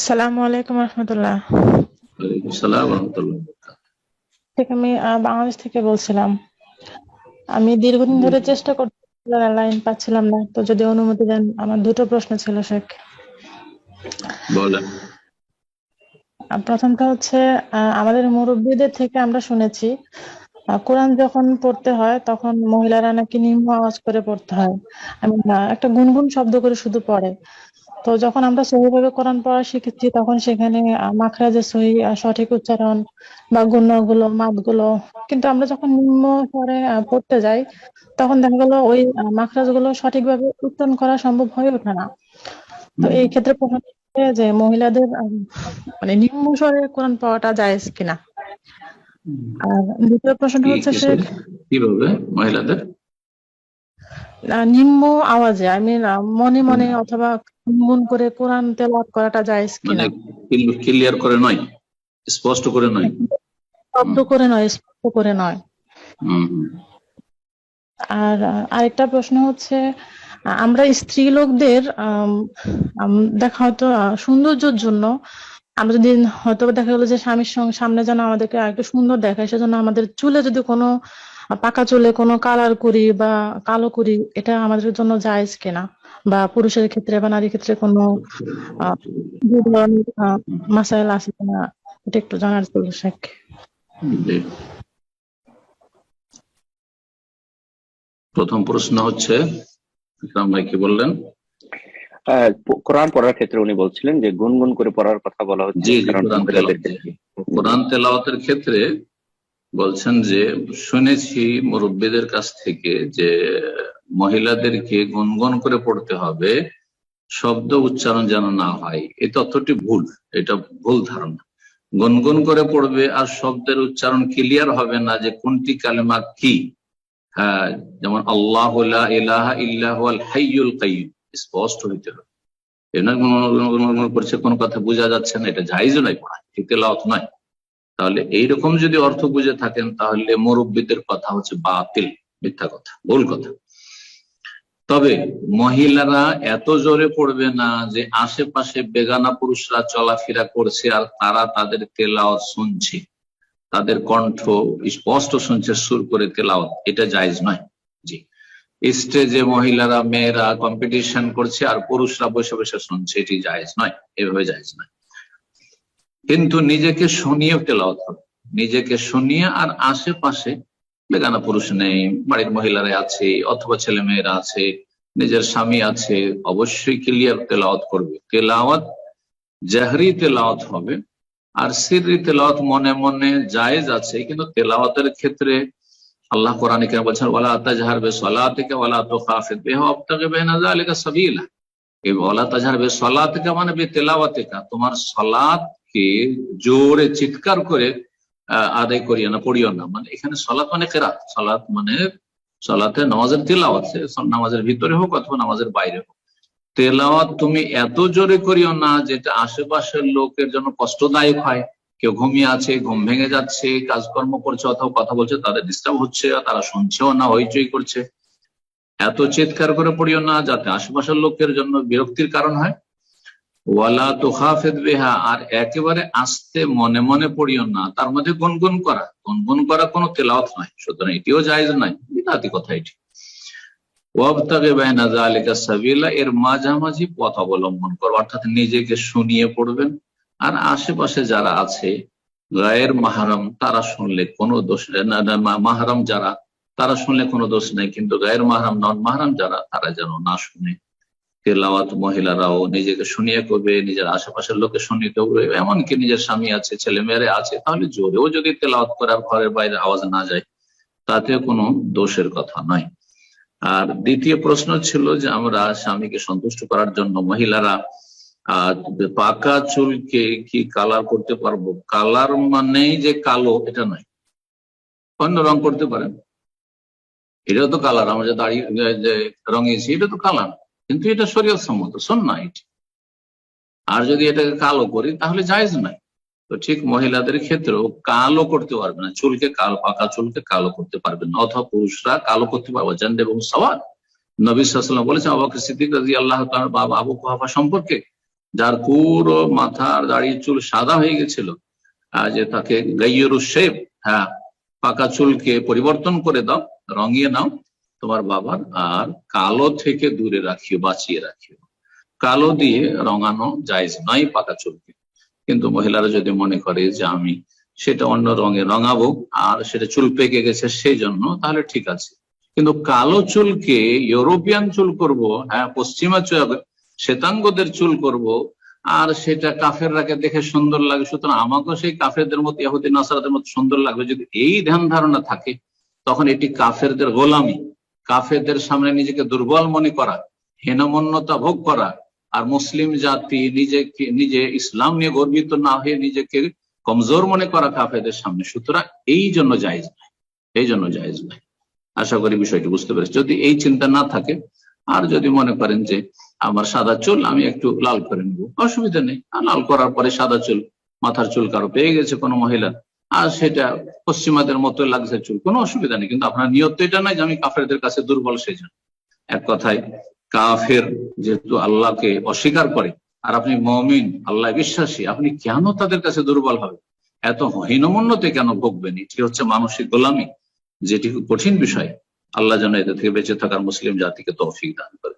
আসসালামু আলাইকুম রহমতুল্লাহ। আমি বাংলাদেশ থেকে বলছিলাম। আমি দীর্ঘদিন ধরে চেষ্টা করছিলাম লাইন পাচ্ছিলাম না তো যদি অনুমতি দেন আমার দুটো প্রশ্ন ছিল শেখ। বলেন। প্রথমটা হচ্ছে আমাদের মুরব্বীদের থেকে আমরা শুনেছি কোরআন যখন পড়তে হয় তখন মহিলারা নাকি নিম্ন আওয়াজ করে পড়তে হয়। আমি একটা গুনগুন শব্দ করে শুধু পড়ে। তো যখন আমরা সহিভাবে কোরআন পড়া শিখেছি তখন সেখানে আহ, মাখরাজের সহি সঠিক উচ্চারণ বা গুণগুলো মাদগুলো কিন্তু আমরা যখন নিম্ন স্বরে পড়তে যাই তখন দেখা গেল ওই মাখরাজগুলো সঠিকভাবে উচ্চারণ করা সম্ভব হয়ে ওঠে না। তো এই ক্ষেত্রে যে মহিলাদের মানে নিম্ন স্বরে কোরআন পড়াটা জায়েজ কিনা। আর দ্বিতীয় প্রশ্নটা হচ্ছে? শেখ কীভাবে মহিলাদের? নিম্ন আওয়াজে আমি মনে মনে অথবা গুনগুন করে কোরআন তেলাওয়াত করাটা জায়েজ মানে কিনা ক্লিয়ার করে নয় স্পষ্ট করে নয়। শব্দ করে নয় স্পষ্ট করে নয়। আর আরেকটা প্রশ্ন হচ্ছে আমরা স্ত্রী লোকদের দেখা হয়তো সৌন্দর্যের জন্য আমরা যদি হয়তো দেখা গেলো যে স্বামীর সঙ্গে সামনে যেন আমাদেরকে একটু সুন্দর দেখায় সেজন্য আমাদের চুলে যদি কোনো পাকা চুলে কোনো কালার করি বা কালো করি এটা আমাদের জন্য জায়েজ কিনা? বা পুরুষের ক্ষেত্রে বা নারীর ক্ষেত্রে কোনো আহ, দু ধরনের মাসাইল আছে কিনা? এটা একটু জানার ছিল শেখ। প্রথম প্রশ্ন হচ্ছে ভাই কি বললেন? কোরআন পড়ার ক্ষেত্রে উনি বলছিলেন যে গুনগুন করে পড়ার কথা বলা হচ্ছে কোরআন তেলাওয়াতের ক্ষেত্রে বলছেন যে, শুনেছি মুরব্বীদের কাছ থেকে যে মহিলাদেরকে গুনগুন করে পড়তে হবে, শব্দ উচ্চারণ যেন না হয়। এই তথ্যটি ভুল, এটা ভুল ধারণা। গুনগুন করে পড়বে আর শব্দের উচ্চারণ ক্লিয়ার হবে না যে কোনটি কালেমা কি। হ্যাঁ যেমন আল্লাহ ইলাহা ইল্লাহু হাইয়ুল কাইয়ুম, স্পষ্ট হইতে হবে। এমনি করছে, কোনো কথা বোঝা যাচ্ছে না, এটা জায়েজ নয় পড়া ঠিক নয়। তাহলে এইরকম যদি অর্থ বুঝে থাকেন, তাহলে মুরব্বীদের কথা হচ্ছে বাতিল, মিথ্যা কথা, ভুল কথা। তবে মহিলারা এত জোরে পড়বে না যে আশেপাশে বেগানা পুরুষরা চলাফেরা করছে আর তারা তাদের তেলাওয়াত শুনছে। তাদের কণ্ঠ স্পষ্ট শুনছে, সুর করে তেলাওয়াত। এটা জায়েজ নয়। জি। স্টেজে মহিলারা, মেয়েরা কম্পিটিশন করছে আর পুরুষরা বসে বসে শুনছে, এটি জায়েজ নয়। এভাবে জায়েজ নয়। কিন্তু নিজেকে শুনিয়ে তেলাওয়াত হবে। নিজেকে শুনিয়ে আর আশেপাশে বেগানা পুরুষ নেই, বাড়ির মহিলারা আছে অথবা ছেলে মেয়েরা আছে, নিজের স্বামী আছে, অবশ্যই ক্লিয়ার তেলাওয়াত করবে। তেলাওয়াত জাহরি তেলাওয়াত হবে আর সিররি তেলাওয়াত মনে মনে জায়েজ আছে, কিন্তু তেলাওয়াতের ক্ষেত্রে আল্লাহ কোরআন কেন বলছেন, ওয়ালা তাজহার বে সলাতিকা ওয়ালা তুখাফিদ বিহা ওয়াবতাগি বাইনা যালিকা সাবিলা এই ওলা তাজহার বে সলাতিকা মানে বে তেলাওয়াতিকা তোমার সলাতকে জোরে চিৎকার করে আদায় করিও না, পড়িও না। মানে এখানে সলাত মানে কেরাত। সলাত মানে সলাতে নামাজের তেলাওয়াত নামাজের ভিতরে হোক অথবা নামাজের বাইরে হোক। তেলাওয়াত তুমি এত জোরে করিও না যেটা আশেপাশের লোকের জন্য কষ্টদায়ক হয়। কেউ ঘুমিয়ে আছে, ঘুম ভেঙে যাচ্ছে, কাজকর্ম করছে, অথবা কথা বলছে, তাদের ডিস্টার্ব হচ্ছে, তারা শুনছেও না, হইচই করছে। এত চিৎকার করে পড়িও না যাতে আশেপাশের লোকের জন্য বিরক্তির কারণ হয়। ওয়ালা তোহাফেদ বেহা, আর একেবারে আস্তে মনে মনে পড়িও না। তার মধ্যে গুনগুন করা। গুনগুন করা কোনো তেলাওয়াত নয়। সুতরাং এটিও জায়েজ নয়। বিদাতি কথা এটি। ওয়াবতাগে যালিকা সাবিলা, এর মাঝামাঝি পথ অবলম্বন করো। অর্থাৎ নিজেকে শুনিয়ে পড়বেন। আর আশেপাশে যারা আছে, গায়ের মাহারাম, তারা শুনলে কোনো দোষ মাহারাম যারা, তারা শুনলে কোনো দোষ নেই। কিন্তু গায়ের মাহারাম, নন মাহারাম যারা, তারা যেন না শুনে। তেলাওয়াত মহিলারাও নিজেকে শুনিয়ে করবে, নিজের আশেপাশের লোকে শুনিয়ে করবে, এমনকি নিজের স্বামী আছে, ছেলে মেয়েরা আছে, তাহলে জোরেও যদি তেলাওয়াত করার ঘরের বাইরে আওয়াজ না যায়, তাতে কোনো দোষের কথা নয়। আর দ্বিতীয় প্রশ্ন ছিল যে আমরা স্বামীকে সন্তুষ্ট করার জন্য মহিলারা পাকা চুলকে কি কালার করতে পারব? কালার মানেই যে কালো, এটা নয়। অন্য রং করতে পারেন। এটাও তো কালার আমরা যে দাড়ি রঙিয়েছি এটা তো কালার কিন্তু এটা শরীয়ত সম্মত শোন না এটি। আর যদি এটাকে কালো করি, তাহলে জায়েজ নাই তো ঠিক মহিলাদের ক্ষেত্রেও কালো করতে পারবে না, চুলকে কালো, পাকা চুলকে কালো করতে পারবে না, অথবা পুরুষরা কালো করতে পারবে জান এবং সওয়াল নবী সাল্লাম বলেছেন আবাকে সিদ্দিক রাজি আল্লাহ বাবা আবু কুহাফা সম্পর্কে, যার পুরো মাথার দাড়ি চুল সাদা হয়ে গেছিল যে তাকে গাইয়ের শেপ হ্যাঁ পাকা চুলকে পরিবর্তন করে দাও, রঙিয়ে নাও তোমার বাবার আর কালো থেকে দূরে রাখিও, বাঁচিয়ে রাখিও। কালো দিয়ে রঙানো জায়জ নয় পাকা চুলকে। কিন্তু মহিলারা যদি মনে করে যে আমি সেটা অন্য রঙে রঙাবো আর সেটা চুল পেকে গেছে সেই জন্য তাহলে ঠিক আছে। কিন্তু কালো চুলকে ইউরোপিয়ান চুল করব হ্যাঁ পশ্চিমা শ্বেতাঙ্গদের চুল করব, আর সেটা কাফেররাকে দেখে সুন্দর লাগে। সুতরাং আমাকেও সেই কাফেরদের মতো ইহুদি নাসারাদের মতো সুন্দর লাগবে। যদি এই ধ্যান ধারণা থাকে, তখন এটি কাফেরদের গোলামি। কাফেরদের সামনে নিজেকে দুর্বল মনে করা, হীনমন্যতা ভোগ করা, আর মুসলিম জাতি নিজেকে, নিজে ইসলাম নিয়ে গর্বিত না হয়ে নিজেকে কমজোর মনে করা কাফেরদের সামনে। সুতরাং এই জন্য জায়েজ নাই এই জন্য জায়েজ নাই আশা করি বিষয়টি বুঝতে পেরেছি। যদি এই চিন্তা না থাকে, আর যদি মনে করেন যে আমার সাদা চুল, আমি একটু লাল করে নেব, অসুবিধা নেই। আর লাল করার পরে সাদা চুল, মাথার চুল কারও পেয়ে গেছে কোনো মহিলা আর সেটা পশ্চিমাদের মতো লাগছে চুল। কোনো অসুবিধা নেই, কিন্তু আপনার নিয়ত তো এটা নয় যে আমি কাফেরদের কাছে দুর্বল সেই জন্য। এক কথায়, কাফের যেহেতু আল্লাহকে অস্বীকার করে, আর আপনি মমিন আল্লাহ বিশ্বাসী, আপনি কেন তাদের কাছে দুর্বল হবে এত হীনমন্যতে কেন ভোগবেন? এটি হচ্ছে মানসিক গোলামি, যেটি কঠিন বিষয়। আল্লাহ যেন এদের থেকে বেঁচে থাকার মুসলিম জাতিকে তৌফিক দান করে।